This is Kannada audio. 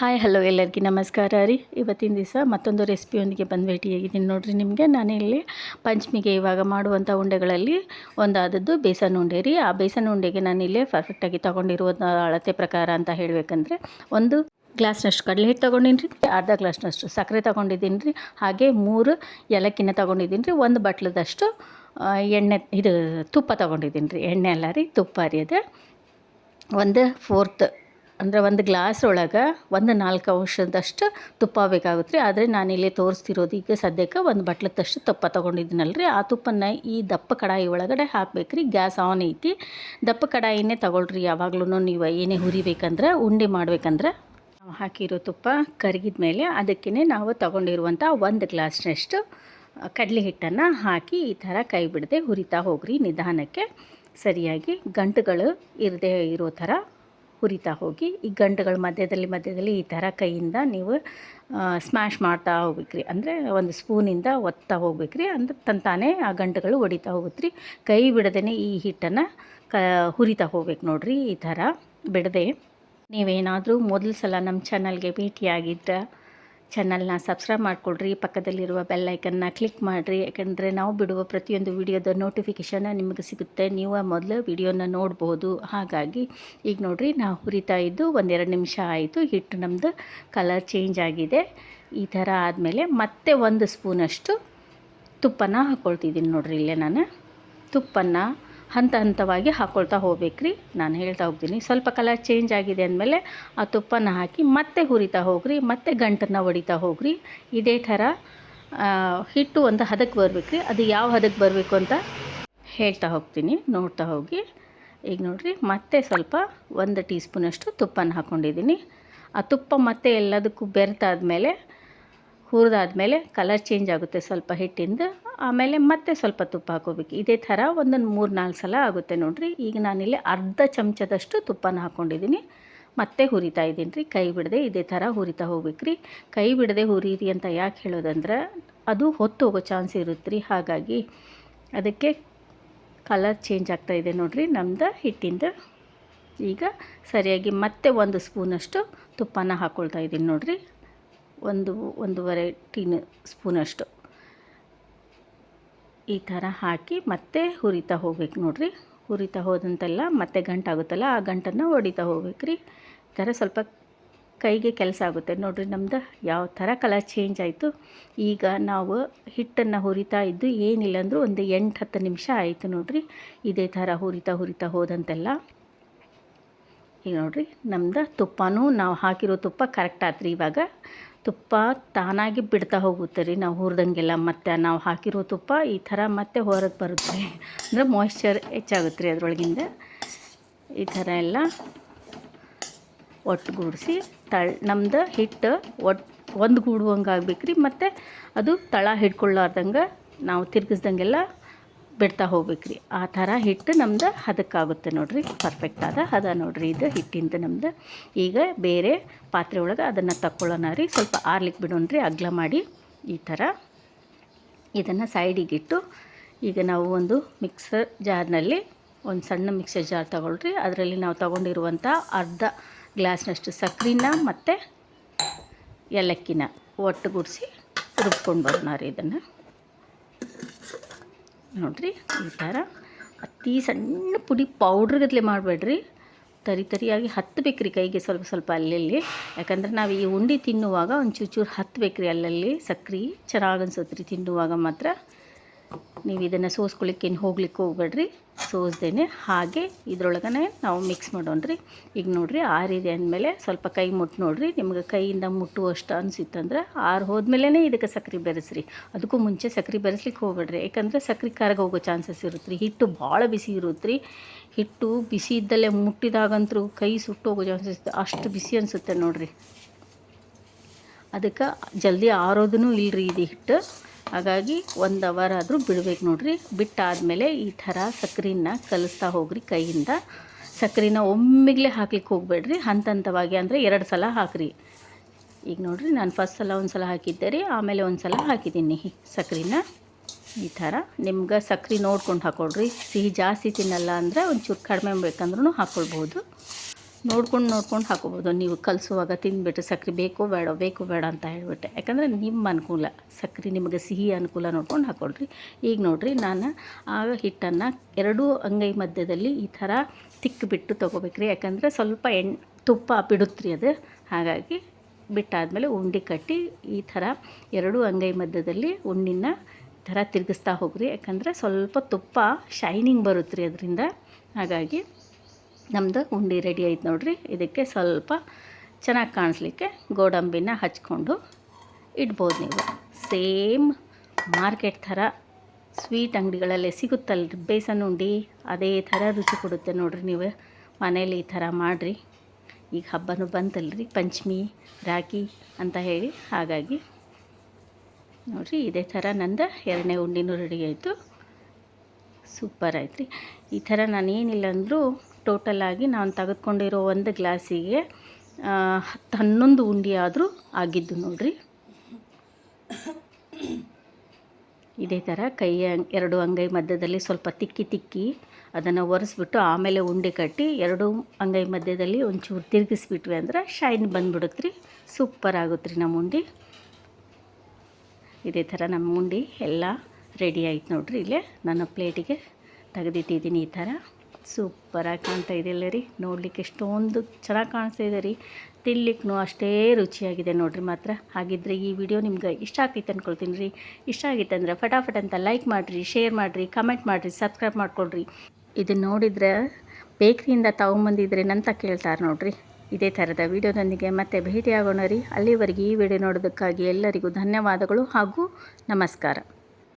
ಹಾಯ್, ಹಲೋ ಎಲ್ಲರಿಗೂ ನಮಸ್ಕಾರ ರೀ. ಇವತ್ತಿನ ದಿವಸ ಮತ್ತೊಂದು ರೆಸಿಪಿಯೊಂದಿಗೆ ಬಂದು ಭೇಟಿಯಾಗಿದ್ದೀನಿ ನೋಡಿರಿ ನಿಮಗೆ. ನಾನಿಲ್ಲಿ ಪಂಚಮಿಗೆ ಇವಾಗ ಮಾಡುವಂಥ ಉಂಡೆಗಳಲ್ಲಿ ಒಂದಾದದ್ದು ಬೇಸನ್ ಉಂಡೆ ರೀ. ಆ ಬೇಸನ್ ಉಂಡೆಗೆ ನಾನಿಲ್ಲಿ ಪರ್ಫೆಕ್ಟಾಗಿ ತೊಗೊಂಡಿರುವ ಅಳತೆ ಪ್ರಕಾರ ಅಂತ ಹೇಳಬೇಕಂದ್ರೆ ಒಂದು ಗ್ಲಾಸ್ನಷ್ಟು ಕಡಲೆ ಹಿಟ್ಟು ತೊಗೊಂಡಿನಿ ರೀ. ಅರ್ಧ ಗ್ಲಾಸ್ನಷ್ಟು ಸಕ್ಕರೆ ತೊಗೊಂಡಿದ್ದೀನಿ ರೀ. ಹಾಗೆ ಮೂರು ಏಲಕ್ಕಿನ ತೊಗೊಂಡಿದ್ದೀನಿ ರೀ. ಒಂದು ಬಟ್ಲದಷ್ಟು ಎಣ್ಣೆ, ಇದು ತುಪ್ಪ ತೊಗೊಂಡಿದ್ದೀನಿ ರೀ. ಎಣ್ಣೆ ಅಲ್ಲ ರೀ, ತುಪ್ಪ ರೀ ಅದು. ಒಂದು ಫೋರ್ತ್ ಅಂದರೆ ಒಂದು ಗ್ಲಾಸ್ ಒಳಗೆ ಒಂದು ನಾಲ್ಕು ಅಂಶದಷ್ಟು ತುಪ್ಪ ಬೇಕಾಗುತ್ತೆ ರೀ. ಆದರೆ ನಾನಿಲ್ಲಿ ತೋರಿಸ್ತಿರೋದು ಈಗ ಸದ್ಯಕ್ಕೆ ಒಂದು ಬಟ್ಲದಷ್ಟು ತುಪ್ಪ ತೊಗೊಂಡಿದ್ದೀನಲ್ಲ ರೀ ಆ ತುಪ್ಪನ ಈ ದಪ್ಪ ಕಡಾಯಿ ಒಳಗಡೆ ಹಾಕ್ಬೇಕು ರೀ. ಗ್ಯಾಸ್ ಆನ್ ಐತಿ. ದಪ್ಪ ಕಡಾಯಿನೇ ತಗೊಳ್ರಿ ಯಾವಾಗ್ಲೂ ನೀವು ಏನೇ ಹುರಿಬೇಕಂದ್ರೆ, ಉಂಡೆ ಮಾಡ್ಬೇಕಂದ್ರೆ ನಾವು ಹಾಕಿರೋ ತುಪ್ಪ ಕರಗಿದ ಮೇಲೆ ಅದಕ್ಕೇ ನಾವು ತಗೊಂಡಿರುವಂಥ ಒಂದು ಗ್ಲಾಸ್ನಷ್ಟು ಕಡಲೆ ಹಿಟ್ಟನ್ನು ಹಾಕಿ ಈ ಥರ ಕೈ ಬಿಡದೆ ಹುರಿತಾ ಹೋಗ್ರಿ ನಿಧಾನಕ್ಕೆ. ಸರಿಯಾಗಿ ಗಂಟುಗಳು ಇರದೇ ಇರೋ ಥರ ಹುರಿತಾ ಹೋಗಿ, ಈ ಗಂಟುಗಳ ಮಧ್ಯದಲ್ಲಿ ಮಧ್ಯದಲ್ಲಿ ಈ ಥರ ಕೈಯಿಂದ ನೀವು ಸ್ಮ್ಯಾಶ್ ಮಾಡ್ತಾ ಹೋಗ್ಬೇಕ್ರಿ. ಅಂದರೆ ಒಂದು ಸ್ಪೂನಿಂದ ಒತ್ತಾ ಹೋಗ್ಬೇಕ್ರಿ. ಅಂದ್ರೆ ತಂತಾನೆ ಆ ಗಂಟುಗಳು ಒಡಿತಾ ಹೋಗುತ್ತೆ ರೀ ಕೈ ಬಿಡದೇ ಈ ಹಿಟ್ಟನ್ನು ಕ, ಹುರಿತಾ ಹೋಗ್ಬೇಕು ನೋಡಿರಿ ಈ ಥರ ಬಿಡದೆ. ನೀವೇನಾದರೂ ಮೊದಲ ಸಲ ನಮ್ಮ ಚಾನಲ್ಗೆ ಭೇಟಿಯಾಗಿದ್ದರೆ ಚಾನಲ್ನ ಸಬ್ಸ್ಕ್ರೈಬ್ ಮಾಡಿಕೊಡ್ರಿ ಪಕ್ಕದಲ್ಲಿರುವ ಬೆಲ್ಲೈಕನ್ನ ಕ್ಲಿಕ್ ಮಾಡಿರಿ. ಯಾಕೆಂದರೆ ನಾವು ಬಿಡುವ ಪ್ರತಿಯೊಂದು ವಿಡಿಯೋದ ನೋಟಿಫಿಕೇಷನ್ ನಿಮಗೆ ಸಿಗುತ್ತೆ. ನೀವು ಮೊದಲು ವಿಡಿಯೋನ ನೋಡ್ಬೋದು. ಹಾಗಾಗಿ ಈಗ ನೋಡಿರಿ, ನಾವು ಹುರಿತಾ ಇದ್ದು ಒಂದೆರಡು ನಿಮಿಷ ಆಯಿತು. ಹಿಟ್ಟು ನಮ್ಮದು ಕಲರ್ ಚೇಂಜ್ ಆಗಿದೆ. ಈ ಥರ ಆದಮೇಲೆ ಮತ್ತೆ ಒಂದು ಸ್ಪೂನಷ್ಟು ತುಪ್ಪನ ಹಾಕ್ಕೊಳ್ತಿದ್ದೀನಿ ನೋಡಿರಿ ಇಲ್ಲೇ ನಾನು. ತುಪ್ಪನ ಹಂತ ಹಂತವಾಗಿ ಹಾಕ್ಕೊಳ್ತಾ ಹೋಗ್ಬೇಕ್ರಿ. ನಾನು ಹೇಳ್ತಾ ಹೋಗ್ತೀನಿ. ಸ್ವಲ್ಪ ಕಲರ್ ಚೇಂಜ್ ಆಗಿದೆ ಅಂದಮೇಲೆ ಆ ತುಪ್ಪನ ಹಾಕಿ ಮತ್ತೆ ಹುರಿತಾ ಹೋಗ್ರಿ, ಮತ್ತೆ ಗಂಟನ್ನು ಹೊಡಿತಾ ಹೋಗ್ರಿ. ಇದೇ ಥರ ಹಿಟ್ಟು ಒಂದು ಹದಕ್ಕೆ ಬರಬೇಕ್ರಿ. ಅದು ಯಾವ ಹದಕ್ಕೆ ಬರಬೇಕು ಅಂತ ಹೇಳ್ತಾ ಹೋಗ್ತೀನಿ. ನೋಡ್ತಾ ಹೋಗಿ. ಈಗ ನೋಡಿರಿ, ಮತ್ತೆ ಸ್ವಲ್ಪ ಒಂದು ಟೀ ಸ್ಪೂನಷ್ಟು ತುಪ್ಪನ ಹಾಕ್ಕೊಂಡಿದ್ದೀನಿ ಆ ತುಪ್ಪ ಮತ್ತೆ ಎಲ್ಲದಕ್ಕೂ ಬೆರೆತಾದ್ಮೇಲೆ ಹುರಿದಾದ್ಮೇಲೆ ಕಲರ್ ಚೇಂಜ್ ಆಗುತ್ತೆ ಸ್ವಲ್ಪ ಹಿಟ್ಟಿಂದ. ಆಮೇಲೆ ಮತ್ತೆ ಸ್ವಲ್ಪ ತುಪ್ಪ ಹಾಕೋಬೇಕು ಇದೇ ಥರ ಒಂದೊಂದು ಮೂರು ನಾಲ್ಕು ಸಲ ಆಗುತ್ತೆ ನೋಡಿರಿ. ಈಗ ನಾನಿಲ್ಲಿ ಅರ್ಧ ಚಮಚದಷ್ಟು ತುಪ್ಪನ ಹಾಕ್ಕೊಂಡಿದ್ದೀನಿ. ಮತ್ತೆ ಹುರಿತಾ ಇದ್ದೀನಿ ರೀ. ಕೈ ಬಿಡದೆ ಇದೇ ಥರ ಹುರಿತಾ ಹೋಗ್ಬೇಕು ರೀ ಕೈ ಬಿಡದೆ ಹುರಿರಿ ಅಂತ ಯಾಕೆ ಹೇಳೋದಂದ್ರೆ, ಅದು ಹೊತ್ತು ಹೋಗೋ ಚಾನ್ಸ್ ಇರುತ್ತೆ ರೀ ಹಾಗಾಗಿ ಅದಕ್ಕೆ ಕಲರ್ ಚೇಂಜ್ ಆಗ್ತಾ ಇದೆ ನೋಡಿರಿ ನಮ್ದು ಹಿಟ್ಟಿಂದ. ಈಗ ಸರಿಯಾಗಿ ಮತ್ತೆ ಒಂದು ಸ್ಪೂನಷ್ಟು ತುಪ್ಪನ ಹಾಕ್ಕೊಳ್ತಾ ಇದ್ದೀನಿ ನೋಡಿರಿ. ಒಂದು ಒಂದೂವರೆ ಟೀನ್ ಸ್ಪೂನಷ್ಟು ಈ ಥರ ಹಾಕಿ ಮತ್ತೆ ಹುರಿತಾ ಹೋಗ್ಬೇಕು ನೋಡಿರಿ. ಹುರಿತಾ ಹೋದಂತೆಲ್ಲ ಮತ್ತೆ ಗಂಟಾಗುತ್ತಲ್ಲ ಆ ಗಂಟನ್ನು ಹೊಡಿತಾ ಹೋಗ್ಬೇಕು ರೀ. ಈ ಥರ ಸ್ವಲ್ಪ ಕೈಗೆ ಕೆಲಸ ಆಗುತ್ತೆ ನೋಡಿರಿ ನಮ್ದು. ಯಾವ ಥರ ಕಲರ್ ಚೇಂಜ್ ಆಯಿತು. ಈಗ ನಾವು ಹಿಟ್ಟನ್ನು ಹುರಿತಾ ಇದ್ದು ಏನಿಲ್ಲ ಅಂದರೂ ಒಂದು ಎಂಟು ಹತ್ತು ನಿಮಿಷ ಆಯಿತು ನೋಡ್ರಿ. ಇದೇ ಥರ ಹುರಿತಾ ಹುರಿತಾ ಹೋದಂತೆಲ್ಲ. ಈಗ ನೋಡ್ರಿ, ನಮ್ದು ತುಪ್ಪನೂ ನಾವು ಹಾಕಿರೋ ತುಪ್ಪ ಕರೆಕ್ಟ್ ಆತ್ರಿ ಇವಾಗ. ತುಪ್ಪ ತಾನಾಗಿ ಬಿಡ್ತಾ ಹೋಗುತ್ತೆ ರೀ ನಾವು ಹುರಿದಂಗೆಲ್ಲ. ಮತ್ತು ನಾವು ಹಾಕಿರೋ ತುಪ್ಪ ಈ ಥರ ಮತ್ತೆ ಹೊರಗೆ ಬರುತ್ತೆ. ಅಂದರೆ ಮಾಯ್ಶ್ಚರ್ ಹೆಚ್ಚಾಗುತ್ತೆ ರೀ ಅದರೊಳಗಿಂದ. ಈ ಥರ ಎಲ್ಲ ಒಟ್ಟುಗೂಡಿಸಿ ತಳ್, ನಮ್ದು ಹಿಟ್ಟು ಒಟ್ಟು ಒಂದು ಗೂಡುವಂಗೆ ಆಗ್ಬೇಕು ರೀ ಮತ್ತು ಅದು ತಳ ಹಿಡ್ಕೊಳ್ಳಾರ್ದಂಗೆ ನಾವು ತಿರ್ಗಿಸ್ದಂಗೆಲ್ಲ ಬಿಡ್ತಾ ಹೋಗ್ಬೇಕು ರೀ ಆ ಥರ ಹಿಟ್ಟು ನಮ್ದು ಹದಕ್ಕಾಗುತ್ತೆ ನೋಡಿರಿ. ಪರ್ಫೆಕ್ಟ್ ಆದ ಹದ ನೋಡ್ರಿ ಇದು ಹಿಟ್ಟಿಂದ ನಮ್ದು. ಈಗ ಬೇರೆ ಪಾತ್ರೆ ಒಳಗೆ ಅದನ್ನು ತಕ್ಕೊಳ್ಳೋಣ ರೀ. ಸ್ವಲ್ಪ ಆರ್ಲಿಕ್ಕೆ ಬಿಡೋಣ ರೀ ಅಗ್ಲ ಮಾಡಿ ಈ ಥರ. ಇದನ್ನು ಸೈಡಿಗಿಟ್ಟು ಈಗ ನಾವು ಒಂದು ಮಿಕ್ಸರ್ ಜಾರ್ನಲ್ಲಿ ಒಂದು ಸಣ್ಣ ಮಿಕ್ಸರ್ ಜಾರ್ ತಗೊಳ್ರಿ. ಅದರಲ್ಲಿ ನಾವು ತಗೊಂಡಿರುವಂಥ ಅರ್ಧ ಗ್ಲಾಸ್ನಷ್ಟು ಸಕ್ಕರೆನ ಮತ್ತು ಏಲಕ್ಕಿನ ಒಟ್ಟುಗೂಡಿಸಿ ರುಬ್ಕೊಂಡು ಬರೋಣ ರೀ ಇದನ್ನು. ನೋಡ್ರಿ, ಈ ಥರ ಅತಿ ಸಣ್ಣ ಪುಡಿ ಪೌಡ್ರ್ ಗತ್ಲೆ ಮಾಡಬೇಡ್ರಿ. ತರಿ ತರಿಯಾಗಿ ಹತ್ತಬೇಕ್ರಿ ಕೈಗೆ ಸ್ವಲ್ಪ ಸ್ವಲ್ಪ ಅಲ್ಲಲ್ಲಿ. ಯಾಕಂದ್ರೆ ನಾವು ಈ ಉಂಡೆ ತಿನ್ನುವಾಗ ಒಂದು ಚೂರು ಹತ್ತಬೇಕ್ರಿ ಅಲ್ಲಲ್ಲಿ. ಸಕ್ರೆ ಚೆನ್ನಾಗಿ ಅನ್ಸುತ್ತೆ ರೀ ತಿನ್ನುವಾಗ ಮಾತ್ರ. ನೀವು ಇದನ್ನು ಸೋಸ್ಕೊಳಿಕ್ಕೆ ಏನು ಹೋಗ್ಲಿಕ್ಕೆ ಹೋಗ್ಬೇಡ್ರಿ. ಸೋಸ್ದೇನೆ ಹಾಗೆ ಇದ್ರೊಳಗನೆ ನಾವು ಮಿಕ್ಸ್ ಮಾಡೋಣ ರೀ ಈಗ ನೋಡ್ರಿ ಆರಿದೆ ಅಂದಮೇಲೆ ಸ್ವಲ್ಪ ಕೈ ಮುಟ್ಟು ನೋಡ್ರಿ. ನಿಮ್ಗೆ ಕೈಯಿಂದ ಮುಟ್ಟುವಷ್ಟು ಅನಿಸಿತ್ತಂದ್ರೆ ಆರು ಹೋದ್ಮೇಲೆ ಇದಕ್ಕೆ ಸಕ್ರೆ ಬೆರೆಸ್ರಿ. ಅದಕ್ಕೂ ಮುಂಚೆ ಸಕ್ರೆ ಬೆರೆಸ್ಲಿಕ್ಕೆ ಹೋಗ್ಬೇಡ್ರಿ. ಯಾಕಂದ್ರೆ ಸಕ್ರೆ ಕರಗ ಹೋಗೋ ಚಾನ್ಸಸ್ ಇರುತ್ತೆ ರೀ ಹಿಟ್ಟು ಭಾಳ ಬಿಸಿ ಇರುತ್ತೆ ರೀ ಹಿಟ್ಟು ಬಿಸಿ ಇದ್ದಲ್ಲೇ ಮುಟ್ಟಿದಾಗಂತೂ ಕೈ ಸುಟ್ಟೋಗೋ ಚಾನ್ಸಸ್ ಅಷ್ಟು ಬಿಸಿ ಅನಿಸುತ್ತೆ ನೋಡಿರಿ. ಅದಕ್ಕೆ ಜಲ್ದಿ ಆರೋದೂ ಇಲ್ಲರಿ ಇದು ಹಿಟ್ಟು. ಹಾಗಾಗಿ ಒಂದು ಅವರ್ ಆದರೂ ಬಿಡಬೇಕು ನೋಡ್ರಿ. ಬಿಟ್ಟಾದಮೇಲೆ ಈ ಥರ ಸಕ್ಕರೆನ ಕಲಿಸ್ತಾ ಹೋಗ್ರಿ ಕೈಯಿಂದ. ಸಕ್ಕರೆನ ಒಮ್ಮಿಗ್ಲೇ ಹಾಕ್ಲಿಕ್ಕೆ ಹೋಗ್ಬೇಡ್ರಿ. ಹಂತ ಹಂತವಾಗಿ ಅಂದರೆ ಎರಡು ಸಲ ಹಾಕ್ರಿ. ಈಗ ನೋಡಿರಿ ನಾನು ಫಸ್ಟ್ ಸಲ ಒಂದು ಸಲ ಹಾಕಿದ್ದೆ ರೀ, ಆಮೇಲೆ ಒಂದು ಸಲ ಹಾಕಿದ್ದೀನಿ ಸಕ್ಕರೆನ ಈ ಥರ ನಿಮ್ಗೆ ಸಕ್ರೆ ನೋಡ್ಕೊಂಡು ಹಾಕೊಳ್ರಿ. ಸಿಹಿ ಜಾಸ್ತಿ ತಿನ್ನಲ್ಲ ಅಂದರೆ ಒಂಚೂರು ಕಡಿಮೆ ಬೇಕಂದ್ರೂ ಹಾಕ್ಕೊಳ್ಬೋದು ನೋಡ್ಕೊಂಡು ನೋಡ್ಕೊಂಡು ಹಾಕೋಬೋದು. ನೀವು ಕಲಿಸುವಾಗ ತಿಂದುಬಿಟ್ಟು ಸಕ್ಕರೆ ಬೇಕೋ ಬೇಡ ಬೇಕು ಬೇಡ ಅಂತ ಹೇಳಿಬಿಟ್ಟೆ. ಯಾಕಂದರೆ ನಿಮ್ಮ ಅನುಕೂಲ ಸಕ್ಕರೆ ನಿಮಗೆ ಸಿಹಿ ಅನುಕೂಲ ನೋಡ್ಕೊಂಡು ಹಾಕ್ಕೊಳ್ರಿ ಈಗ ನೋಡಿರಿ ನಾನು ಆ ಹಿಟ್ಟನ್ನು ಎರಡೂ ಅಂಗೈ ಮಧ್ಯದಲ್ಲಿ ಈ ಥರ ತಿಕ್ಕಿಬಿಟ್ಟು ತೊಗೋಬೇಕ್ರಿ. ಯಾಕಂದರೆ ಸ್ವಲ್ಪ ಎಣ್ಣೆ ತುಪ್ಪ ಬಿಡುತ್ರಿ ಅದು. ಹಾಗಾಗಿ ಬಿಟ್ಟಾದಮೇಲೆ ಉಂಡೆ ಕಟ್ಟಿ ಈ ಥರ ಎರಡೂ ಅಂಗೈ ಮಧ್ಯದಲ್ಲಿ ಈ ಥರ ತಿರುಗಿಸ್ತಾ ಹೋಗ್ರಿ. ಯಾಕಂದರೆ ಸ್ವಲ್ಪ ತುಪ್ಪ ಶೈನಿಂಗ್ ಬರುತ್ತೆ ರೀ ಅದರಿಂದ. ಹಾಗಾಗಿ ನಮ್ಮದು ಉಂಡೆ ರೆಡಿ ಆಯ್ತು ನೋಡಿರಿ. ಇದಕ್ಕೆ ಸ್ವಲ್ಪ ಚೆನ್ನಾಗಿ ಕಾಣಿಸ್ಲಿಕ್ಕೆ ಗೋಡಂಬಿನ ಹಚ್ಕೊಂಡು ಇಡ್ಬೋದು ನೀವು. ಸೇಮ್ ಮಾರ್ಕೆಟ್ ಥರ ಸ್ವೀಟ್ ಅಂಗಡಿಗಳಲ್ಲೇ ಸಿಗುತ್ತಲ್ರಿ ಬೇಸನ್ ಉಂಡೆ. ಅದೇ ಥರ ರುಚಿ ಕೊಡುತ್ತೆ ನೋಡಿರಿ ನೀವು. ಮನೇಲಿ ಈ ಥರ ಮಾಡಿರಿ. ಈಗ ಹಬ್ಬನೂ ಬಂತಲ್ರಿ, ಪಂಚಮಿ ರಾಖಿ ಅಂತ ಹೇಳಿ ಹಾಗಾಗಿ ನೋಡಿರಿ ಇದೇ ಥರ ನಂದು ಎರಡನೇ ಉಂಡಿನೂ ರೆಡಿ ಆಯಿತು. ಸೂಪರ್ ಆಯ್ತು ರೀ ಈ ಥರ ನಾನು ಏನಿಲ್ಲ ಅಂದರೂ ಟೋಟಲಾಗಿ ನಾನು ತೆಗೆದುಕೊಂಡಿರೋ ಒಂದು ಗ್ಲಾಸಿಗೆ ಹತ್ತು ಹನ್ನೊಂದು ಉಂಡೆ ಆದರೂ ಆಗಿದ್ದು ನೋಡಿರಿ. ಇದೇ ಥರ ಕೈ ಎರಡು ಅಂಗೈ ಮಧ್ಯದಲ್ಲಿ ಸ್ವಲ್ಪ ತಿಕ್ಕಿ ತಿಕ್ಕಿ ಅದನ್ನು ಒರೆಸ್ಬಿಟ್ಟು ಆಮೇಲೆ ಉಂಡೆ ಕಟ್ಟಿ ಎರಡು ಅಂಗೈ ಮಧ್ಯದಲ್ಲಿ ಒಂಚೂರು ತಿರುಗಿಸ್ಬಿಟ್ವಿ ಅಂದ್ರೆ ಶೈನ್ ಬಂದ್ಬಿಡುತ್ತೆ ರೀ ಸೂಪರ್ ಆಗುತ್ತೆ ರೀ ನಮ್ಮ ಉಂಡೆ. ಇದೇ ಥರ ನಮ್ಮ ಉಂಡೆ ಎಲ್ಲ ರೆಡಿ ಆಯ್ತು ನೋಡ್ರಿ ಇಲ್ಲೇ. ನನ್ನ ಪ್ಲೇಟಿಗೆ ತೆಗೆದಿಟ್ಟಿದ್ದೀನಿ ಈ ಥರ. ಸೂಪರಾಗಿ ಕಾಣ್ತಾ ಇದೆಯಲ್ಲ ರೀ. ನೋಡಲಿಕ್ಕೆ ಎಷ್ಟೊಂದು ಚೆನ್ನಾಗಿ ಕಾಣಿಸ್ತಾ ಇದೆ ರೀ. ತಿನ್ಲಿಕ್ಕೂ ಅಷ್ಟೇ ರುಚಿಯಾಗಿದೆ ನೋಡಿರಿ ಮಾತ್ರ. ಹಾಗಿದ್ರೆ ಈ ವಿಡಿಯೋ ನಿಮ್ಗೆ ಇಷ್ಟ ಆಗ್ತಿತ್ತು ಅಂದ್ಕೊಳ್ತೀನಿ ರೀ. ಇಷ್ಟ ಆಗಿತ್ತು ಅಂದರೆ ಫಟಾಫಟ್ ಅಂತ ಲೈಕ್ ಮಾಡಿರಿ, ಶೇರ್ ಮಾಡಿರಿ, ಕಮೆಂಟ್ ಮಾಡಿರಿ, ಸಬ್ಸ್ಕ್ರೈಬ್ ಮಾಡ್ಕೊಳ್ರಿ. ಇದನ್ನು ನೋಡಿದರೆ ಬೇಕ್ರಿಯಿಂದ ಬಂದಿದ್ರೆ ನಂತ ಕೇಳ್ತಾರೆ ನೋಡಿರಿ. ಇದೇ ಥರದ ವಿಡಿಯೋದೊಂದಿಗೆ ಮತ್ತೆ ಭೇಟಿಯಾಗೋಣ ರೀ. ಅಲ್ಲಿವರೆಗೆ ಈ ವಿಡಿಯೋ ನೋಡೋದಕ್ಕಾಗಿ ಎಲ್ಲರಿಗೂ ಧನ್ಯವಾದಗಳು ಹಾಗೂ ನಮಸ್ಕಾರ.